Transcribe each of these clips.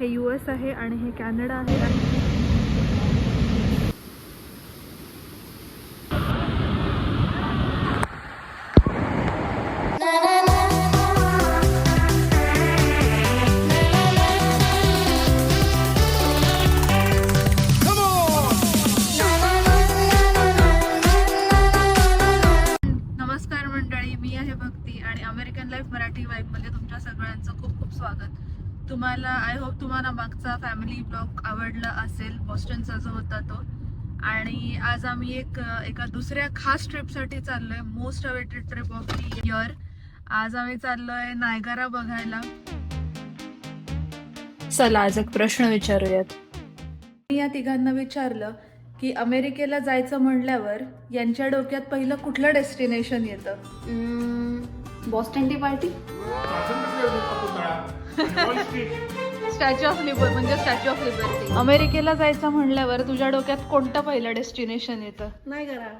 हे U S आहे आणि हे कॅनडा आहे आणि फॅमिली ब्लॉग आवडला असेल बॉस्टनचा जो होता तो. आणि आज आम्ही एक एका दुसऱ्या खास ट्रिपसाठी चाललोय most awaited trip of the year आज आम्ही चाललोय नायगारा बघायला. चला आज एक प्रश्न विचारूयात. मी या तिघांना विचारलं की अमेरिकेला जायचं म्हणल्यावर यांच्या डोक्यात पहिलं कुठलं डेस्टिनेशन येतं? Boston tea party statue of liberty म्हणजे स्टॅच्यू ऑफ लिबर्टी अमेरिकेला जायचं म्हणल्यावर तुझ्या डोक्यात कोणतं पहिलं डेस्टिनेशन येतं? नाही करा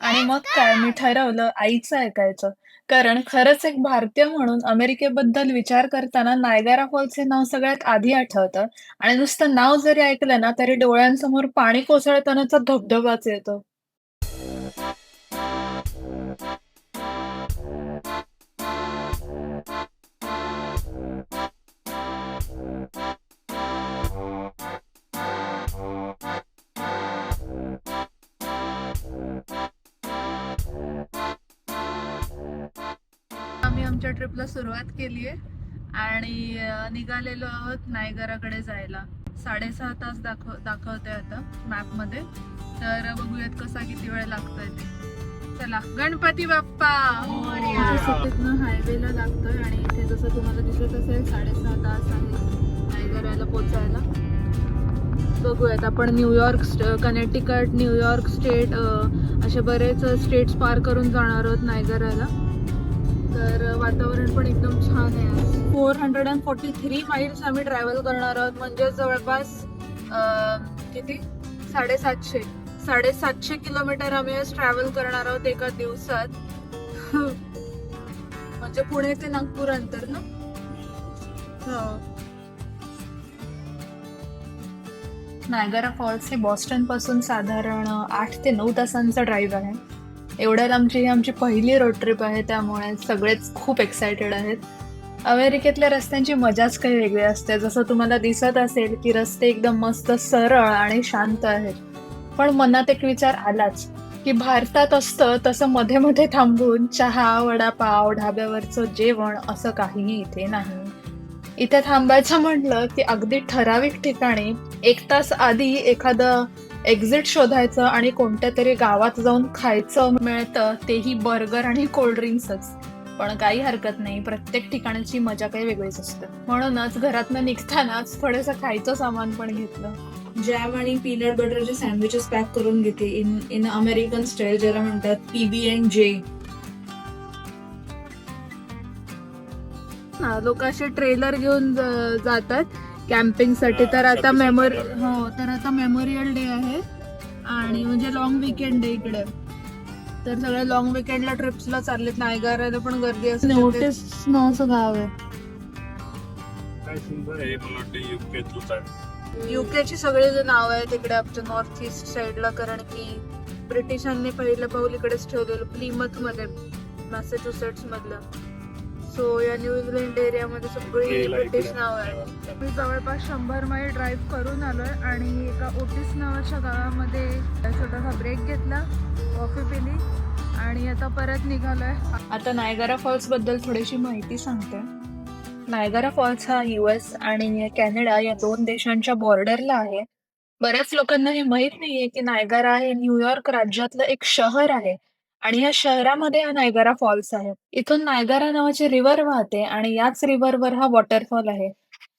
आणि मग काय? मी ठरवलं आईचं ऐकायचं. कारण खरंच एक भारतीय म्हणून अमेरिकेबद्दल विचार करताना नायगारा फॉल्स हे नाव सगळ्यात आधी आठवतं. आणि नुसतं नाव जरी ऐकलं ना तरी डोळ्यांसमोर पाणी कोसळतानाचा धबधबाच येतो. ट्रिपला सुरुवात केली आहे आणि निघालेलो आहोत नायगराकडे जायला. साडेसहा तास दाखव दाखवते आता मॅपमध्ये. तर बघूयात कसा किती वेळ लागतोय ते. चला गणपती बाप्पा! हो, सिटीतनं हायवेला लागतोय आणि इथे जसं तुम्हाला दिसत असेल साडेसहा तास आहे नायगराला पोचायला. बघूयात आपण न्यूयॉर्क कनेक्टिकट न्यूयॉर्क स्टेट असे बरेच स्टेट्स पार करून जाणार आहोत नायगराला. तर वातावरण पण एकदम छान आहे four hundred and forty three miles आम्ही ट्रॅव्हल करणार आहोत. म्हणजे जवळपास किती? साडेसातशे. साडेसातशे किलोमीटर आम्ही आज ट्रॅव्हल करणार आहोत एका दिवसात. म्हणजे पुणे ते नागपूर अंतर ना? हो. नायगरा फॉल्स हे बॉस्टनपासून साधारण आठ ते नऊ तासांचा ड्राईव्ह आहे. एवढ्या आमची ही आमची पहिली रोड ट्रिप आहे त्यामुळे सगळेच खूप एक्सायटेड आहेत. अमेरिकेतल्या रस्त्यांची मजाच काही वेगळी असते. जसं तुम्हाला दिसत असेल की रस्ते एकदम मस्त सरळ आणि शांत आहेत. पण मनात एक विचार आलाच की भारतात असतं तसं मध्ये मध्ये थांबून चहा वडापाव ढाब्यावरचं जेवण असं काहीही इथे नाही. इथे थांबायचं म्हटलं की अगदी ठराविक ठिकाणी एक तास आधी एखादं एक्झिट शोधायचं आणि कोणत्या तरी गावात जाऊन खायचं मिळतं तेही बर्गर आणि कोल्ड्रिंक्सच पण काही हरकत नाही प्रत्येक ठिकाणची मजा काही वेगळीच असते. म्हणूनच घरातनं निघतानाच थोडंसं खायचं सामान पण घेतलं. जॅम आणि पीनट बटरचे सँडविचेस पॅक करून घेते. इन इन अमेरिकन स्टाईल ज्याला म्हणतात पीबी अँड जे. लोक असे ट्रेलर घेऊन जातात. कॅम्पिंगसाठी तर आता मेमोरी हो तर आता मेमोरियल डे आहे. आणि म्हणजे लॉंग विकेंड आहे इकडे. तर सगळे लॉंग विकेंडला ट्रिप्सला चाललेत. नायगाराला पण गर्दी असते नोटीस नावाचं गाव आहे. युकेची सगळे जे नाव आहे तिकडे आमच्या नॉर्थ ईस्ट साईडला कारण की ब्रिटिशांनी पहिलं पाऊल इकडेच ठेवलेलं प्लिमथमध्ये मॅसेच्युसेट्स मधलं सो या न्यू इंग्लंड एरियामध्ये सगळी ब्रिटिश. नाव आहे मी जवळपास शंभर मैल ड्राईव्ह करून आलोय आणि एका ओटिस नावाच्या गावामध्ये छोटासा ब्रेक घेतला कॉफी पिली आणि आता परत निघालोय. आता नायगारा फॉल्सबद्दल थोडीशी माहिती सांगते. नायगारा फॉल्स हा युएस आणि कॅनडा या दोन देशांच्या बॉर्डरला आहे. बऱ्याच लोकांना हे माहीत नाहीये की नायगारा हे न्यूयॉर्क राज्यातलं एक शहर आहे. आणि या शहरामध्ये हा नायगारा फॉल्स आहे. इथून नायगारा नावाची रिव्हर वाहते आणि याच रिव्हरवर हा वॉटरफॉल आहे.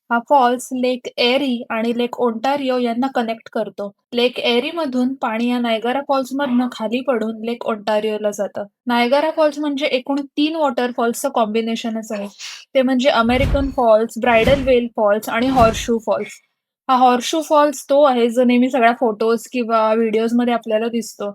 हा फॉल्स लेक एरी आणि लेक ओंटारिओ यांना कनेक्ट करतो. लेक एरी मधून पाणी या नायगारा फॉल्स मधनं खाली पडून लेक ओंटारिओला जातं. नायगारा फॉल्स म्हणजे एकूण तीन वॉटरफॉल्सचं कॉम्बिनेशनच आहे. ते म्हणजे American Falls Bridal Veil Falls आणि हॉर्शू फॉल्स. हा हॉर्शू फॉल्स तो आहे जो नेहमी सगळ्या फोटोज किंवा व्हिडिओजमध्ये आपल्याला दिसतो.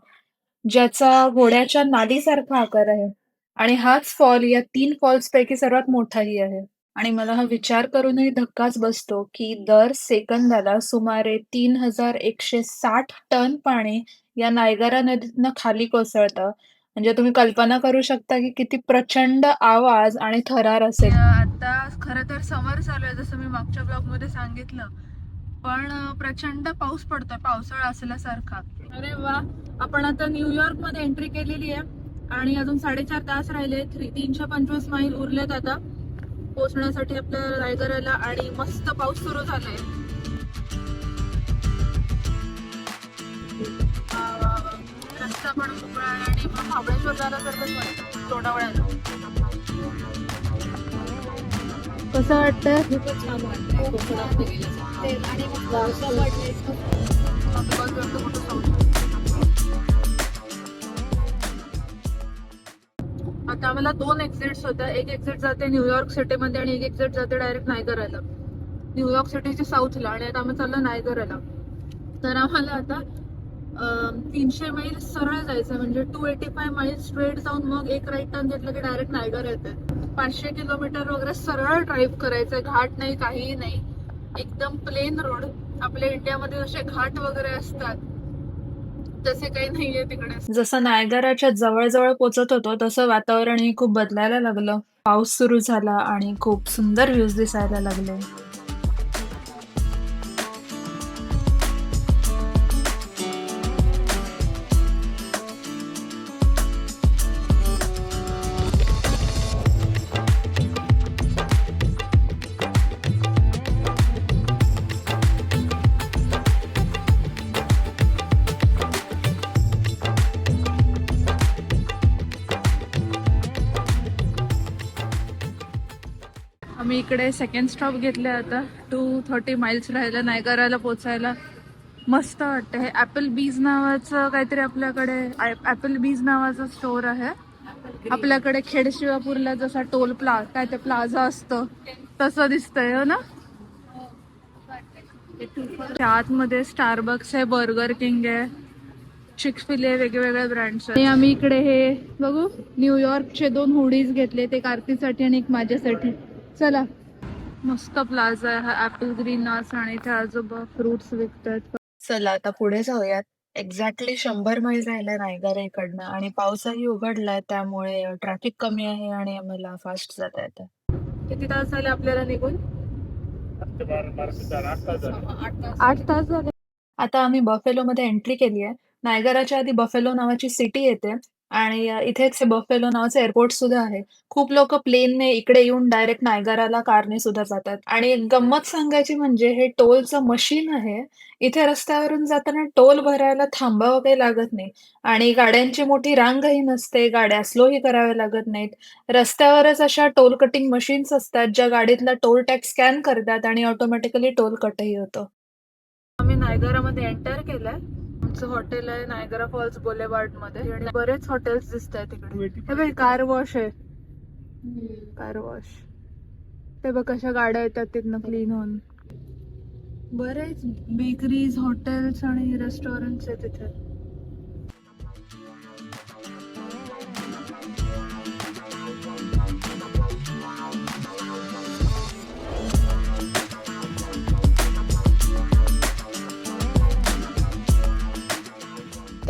ज्याचा घोड्याच्या नादीसारखा आकार आहे. आणि हाच फॉल या तीन फॉल्स पैकी सर्वात मोठाही आहे. आणि मला हा विचार करूनही धक्काच बसतो की दर सेकंदाला सुमारे तीन हजार एकशे साठ टन पाणी या नायगरा नदीतनं खाली कोसळतं. म्हणजे तुम्ही कल्पना करू शकता की किती प्रचंड आवाज आणि थरार असेल. आता खरं तर समर चालू आहे जसं मी मागच्या ब्लॉगमध्ये सांगितलं. पण प्रचंड पाऊस पडतोय पावसाळा असल्यासारखा. अरे वा. आपण आता न्यूयॉर्कमध्ये एंट्री केलेली आहे. आणि अजून साडेचार तास राहिले. थ्री तीनशे पंचवीस माईल उरलेत आता. पोहोचण्यासाठी आपल्या रायगडाला आणि मस्त पाऊस सुरू झालाय. रस्ता पण मोकळा आहे आणि मग महाबळेश्वर जायला सारखंच कसं वाटतं? खूपच छान वाटतंय. आणि आता आम्हाला दोन एक्झिट्स होत्या. एक एक्झिट जाते न्यूयॉर्क सिटीमध्ये आणि एक एक्झिट जाते डायरेक्ट नायगराला. न्यूयॉर्क सिटीच्या साऊथला आणि आता आम्ही चाललो नायगराला. तर आम्हाला आता तीनशे मैल सरळ जायचं म्हणजे टू एटी फाय मैल स्ट्रेट जाऊन मग एक राईट टर्न घेतलं की डायरेक्ट नायगर येते पाचशे किलोमीटर वगैरे सरळ ड्राईव्ह करायचं घाट नाही काहीही नाही. एकदम प्लेन रोड आपल्या इंडियामध्ये जसे घाट वगैरे असतात. तसे काही नाहीये तिकडे. जसं नायगराच्या जवळ पोचत होतो तसं वातावरणही खूप बदलायला लागलं. पाऊस सुरू झाला आणि खूप सुंदर व्ह्यूज दिसायला लागले. आम्ही इकडे सेकंड स्टॉप घेतले आता. टू थर्टी माइल्स राहिलं नायगराला पोचायला. मस्त वाटतं हे ॲपल बीज नावाचं काहीतरी आपल्याकडे ॲपल बीज नावाचं स्टोर आहे. आपल्याकडे खेडशिवापूरला जसा टोल प्ला काय ते प्लाझा असतो तसं दिसतंय हो ना? आतमध्ये स्टारबक्स आहे बर्गर किंग आहे चिकफिले वेगवेगळ्या ब्रँड्स आणि आम्ही इकडे हे बघू न्यूयॉर्कचे दोन हुडीज घेतले ते कार्तीसाठी आणि एक माझ्यासाठी. चला. मस्त प्लाझा आहे हा ऍपल ग्रीन नास आणि इथे आजोबा फ्रुट्स विकतात चला आता पुढे जाऊयात. एक्झॅक्टली शंभर मैल राहिला नायगरा इकडनं आणि पावसाही उघडलाय त्यामुळे ट्रॅफिक कमी आहे आणि आम्हाला फास्ट जाता येतं. किती तास झाले आपल्याला निघून? आठ तास झाले. आता आम्ही बफेलो मध्ये एंट्री केली आहे. नायगराच्या आधी बफेलो नावाची सिटी येते. आणि अ, इथेच हे बफेलो नावाचं एअरपोर्ट सुद्धा आहे. खूप लोक प्लेनने इकडे येऊन डायरेक्ट नायगराला कारने सुद्धा जातात. आणि गंमत सांगायची म्हणजे हे टोलचं मशीन आहे. इथे रस्त्यावरून जाताना टोल भरायला थांबावं काही लागत नाही. आणि गाड्यांची मोठी रांगही नसते गाड्या स्लोही कराव्या लागत नाहीत. रस्त्यावरच अशा टोल कटिंग मशीन्स असतात ज्या गाडीतला टोल टॅक्स स्कॅन करतात आणि ऑटोमॅटिकली टोल कटही होतं. आम्ही नायगरामध्ये एंटर केलंय. आमचं हॉटेल आहे नायगरा फॉल्स बोलेवार्डमध्ये. आणि बरेच हॉटेल्स दिसत आहेत तिकडे हे कार वॉश आहे. Car wash. ते बघ कशा गाड्या येतात तिथनं क्लीन होऊन. बरेच बेकरीज हॉटेल्स आणि रेस्टॉरंट्स आहेत तिथे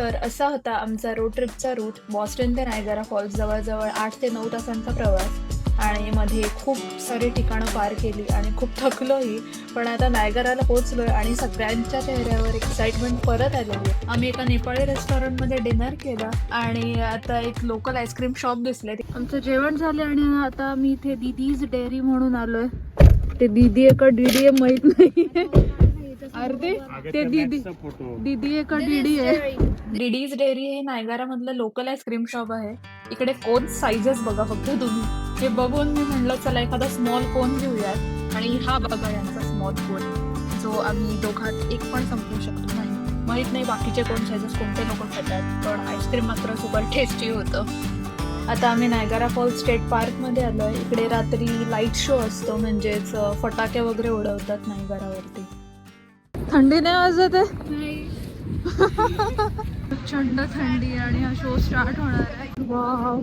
तर असा होता आमचा रोड ट्रिपचा रूट बॉस्टन ते नायगरा फॉल्स जवळजवळ आठ ते नऊ तासांचा प्रवास. आणि मध्ये खूप सारी ठिकाणं पार केली आणि खूप थकलोही. पण आता नायगराला पोहोचलोय आणि सगळ्यांच्या चेहऱ्यावर एक्साइटमेंट परत आलेली आम्ही एका नेपाळी रेस्टॉरंटमध्ये डिनर केलं आणि आता एक लोकल आईस्क्रीम शॉप दिसले आमचं जेवण झालं आणि आता मी इथे दिदीज डेअरी म्हणून आलोय. ते दीदी आहे डी डी ए माहीत नाही. अर्धे? ते दीदी दीदी आहे का डीडी आहे? डीडीज डेअरी हे नायगारा मधलं लोकल आईस्क्रीम शॉप आहे. इकडे कोन साईजेस बघा फक्त तुम्ही. हे बघून मी म्हणलं चला एखादा स्मॉल कोन घेऊयात. आणि हा बघा यांचा स्मॉल कोन जो आम्ही दोघात एक पण संपवू शकतो नाही. माहीत नाही बाकीचे कोण साईजेस कोणते लोक खातात पण आईस्क्रीम मात्र सुपर टेस्टी होतं. आता आम्ही नायगारा फॉल स्टेट पार्कमध्ये आलोय. इकडे रात्री लाइट शो असतो म्हणजेच फटाके वगैरे उडवतात नायगारावरती. थंडी नाही वाजत आहे? प्रचंड थंडी आणि हा शो स्टार्ट होणार आहे. वाव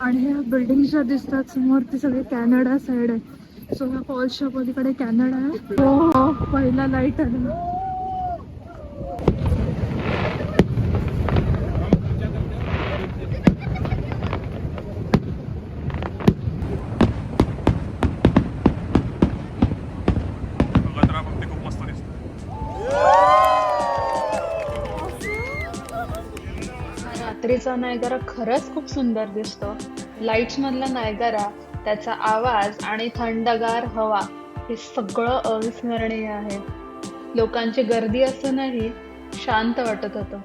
आणि ह्या बिल्डिंग ज्या दिसतात समोर ते सगळे कॅनडा साईड आहे. सो ह्या फॉल्सच्या पलीकडे कॅनडा आहे. हो पहिला लाइट आला. रात्रीचा नायगारा खरंच खूप सुंदर दिसतो. लाईट्स मधला नायगारा त्याचा आवाज आणि थंडगार हवा हे सगळं अविस्मरणीय आहे. लोकांची गर्दी असूनही शांत वाटत होतं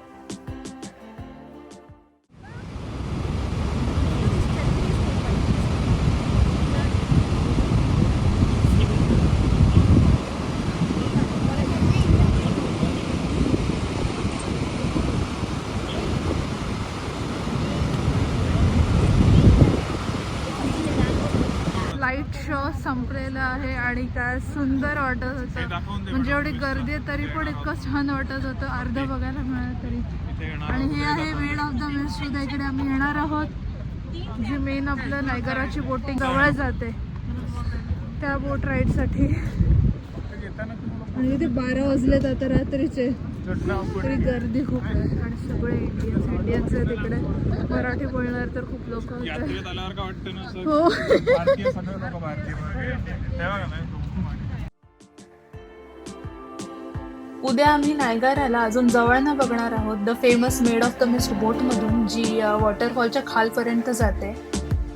लाइट शो संपलेला आहे आणि काय सुंदर वाटत होतं. म्हणजे एवढी गर्दी आहे तरी पण इतकं छान वाटत होतं. अर्ध बघायला मिळालं तरी. आणि हे आहे मेड ऑफ द मिस्ट सुद्धा इकडे आम्ही येणार आहोत. जी मेन आपलं नायगराची बोटिंग जवळ जाते. त्या बोट राईडसाठी आणि इथे बारा वाजलेत आता रात्रीचे. तरी गर्दी खूप आहे. आणि सगळे इंडियन्स इंडियन्स आहेत तिकडे. मराठी बोलणार तर खूप लोक हो. भारतीय सगळे लोक भारतीय तेव्हा का नाही उद्या आम्ही नायगाराला अजून जवळनं बघणार आहोत. The famous Maid of the Mist बोटमधून जी वॉटरफॉलच्या खालपर्यंत जाते.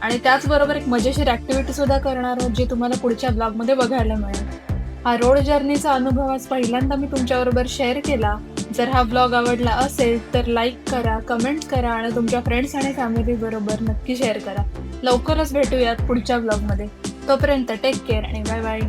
आणि त्याचबरोबर एक मजेशीर ॲक्टिव्हिटी सुद्धा करणार आहोत जी तुम्हाला पुढच्या ब्लॉगमध्ये बघायला मिळेल. हा रोड जर्नीचा अनुभव आज पहिल्यांदा मी तुमच्याबरोबर शेअर केला. जर हा ब्लॉग आवडला असेल तर लाईक करा कमेंट करा आणि तुमच्या फ्रेंड्स आणि फॅमिलीबरोबर नक्की शेअर करा. लवकरच भेटूयात पुढच्या ब्लॉगमध्ये तोपर्यंत टेक केअर आणि बाय बाय